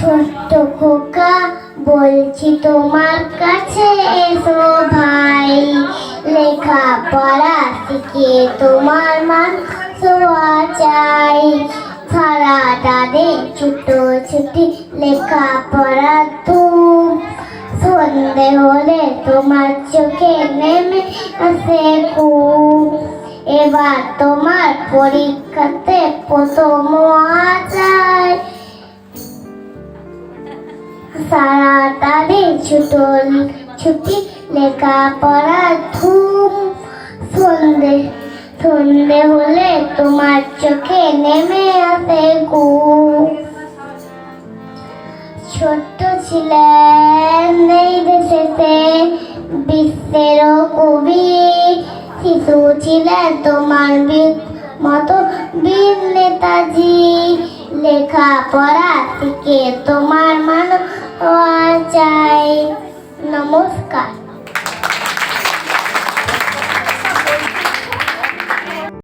ছোট্ট খোকা, বলছি তোমার কাছে এসো ভাই। লেখা পড়া শিখে তোমার মান শোয়া চাই। সারা দাদে ছুটো ছুটি লেখা পড়া তুম সন্ধে হলে তোমার চোখে নেমে আসে ঘুম এবার তোমার পরীক্ষাতে প্রথম যায় সারা তাদের ছোট ছুটি লেখা পড়া ধুম। সন্ধে সন্ধে হলে তোমার চোখে নেমে আসে ঘুম ছোট্ট ছিলেন এই দেশেতে বিশ্বেরও কবি। শিশু ছিলেন তোমার মতো বীর নেতাজি। লেখা পড়া শিখে তোমার মান চাই নমস্কার